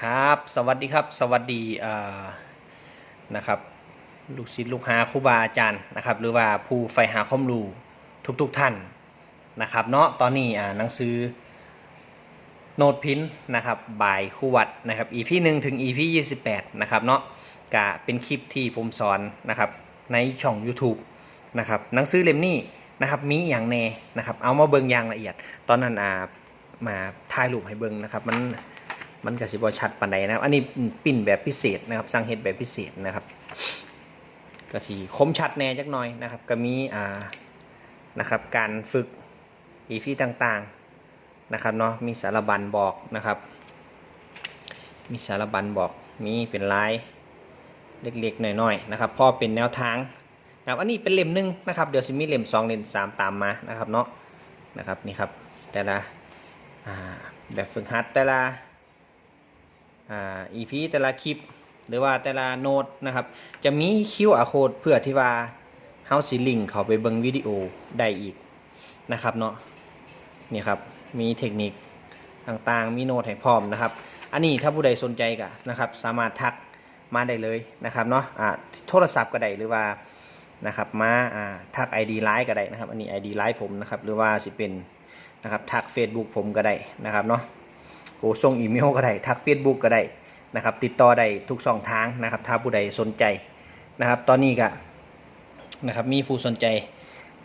ครับ สวัสดีครับ สวัสดีนะครับ ลูกศิษย์ลูกหาครูบาอาจารย์นะครับ หรือว่าผู้ใฝ่หาความรู้ทุกๆทท่านนะครับ เนาะตอนนี้หนังสือโนดพินนะครับบ่ายคู่วัดนะครับ EP 1ถึง EP 28 นะครับเนาะกะเป็นคลิปที่ผมสอนนะครับ ในช่อง YouTube นะครับหนังสือเล่มนี้นะครับมีอย่างแน่นะครับ เอามาเบิ่งอย่างละเอียด ตอนนั้นอ่ามาถ่ายรูปให้เบิ่งนะครับ มัน มันก็สิบ่ชัดปานใดนะครับ อันนี้ปิ้นแบบพิเศษนะครับสั่งเฮ็ดแบบพิเศษนะครับก็สิคมชัดแน่จักหน่อยนะครับ ก็มีอ่านะครับการฝึก EP ต่างๆนะครับเนาะมีสารบัญบอกนะครับ มีสารบัญบอกมีเป็นลายเล็กๆหน่อยๆนะครับพอเป็นแนวทางนะครับอันนี้เป็นเล่มหนึ่งนะครับเดี๋ยวสิมีเล่มสองเล่มสามตามมานะครับเนาะนะครับนี่ครับแต่ละแบบฝึกหัดแต่ละ อ่า EP แต่ละคลิป หรือว่าแต่ละโน้ตนะครับ จะมี QR code เพื่อที่ว่าเฮาสิลิงเขาไปเบิ่งวิดีโอได้อีกนะครับเนาะนี่ครับมีเทคนิคต่างๆ มีโน้ตให้พร้อมนะครับ อันนี้ถ้าผู้ใดสนใจก็นะครับ สามารถทักมาได้เลยนะครับเนาะอ่าโทรศัพท์ก็ได้หรือว่านะครับมาอ่าทัก ID ไลน์ก็ได้นะครับ อันนี้ ID ไลน์ผมนะครับ หรือว่าสิเป็นนะครับทัก Facebook ผมก็ได้นะครับเนาะ โอ้ส่งอีเมลก็ได้ทัก Facebook ก็ได้นะครับ ติดต่อได้ทุกช่องทางนะครับ ถ้าผู้ใดสนใจนะครับ ตอนนี้ก็นะครับมีผู้สนใจ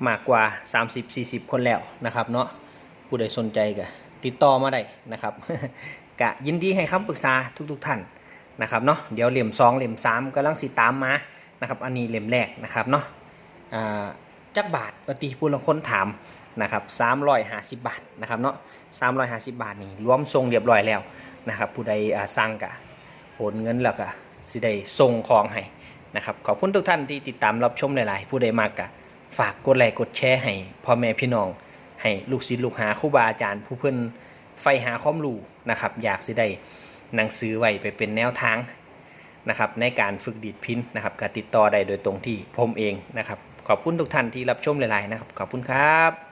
มากกว่า 30-40 คนแล้วนะครับเนาะผู้ใดสนใจก็ติดต่อมาได้นะครับกะยินดีให้คำปรึกษาทุกๆท่านนะครับเนาะเดี๋ยวเหลี่ยม2เหลี่ยม3กำลังสิตามมานะครับ อันนี้เหลี่ยมแรกนะครับเนาะอ่า จักบาทปฏิผู้ลางคนถามนะครับ350บาทนะครับเนาะ350บาทนี่รวมส่งเรียบร้อยแล้วนะครับ ผู้ใดอ่าสั่งกะโอนเงินแล้วก็สิได้ส่งของให้นะครับขอบคุณทุกท่านที่ติดตามรับชมหลาย ๆ ผู้ใดมากกะฝากกดไลค์กดแชร์ให้พ่อแม่พี่น้อง ให้ลูกศิษย์ลูกหาครูบาอาจารย์ ผู้เพิ่อนใฝ่หาความรู้นะครับ อยากสิได้หนังสือไว้ไปเป็นแนวทางนะครับในการฝึกดีดพินนะครับก็ติดต่อได้โดยตรงที่ผมเองนะครับ ขอบคุณทุกท่านที่รับชมหลาย ๆ นะครับ ขอบคุณครับ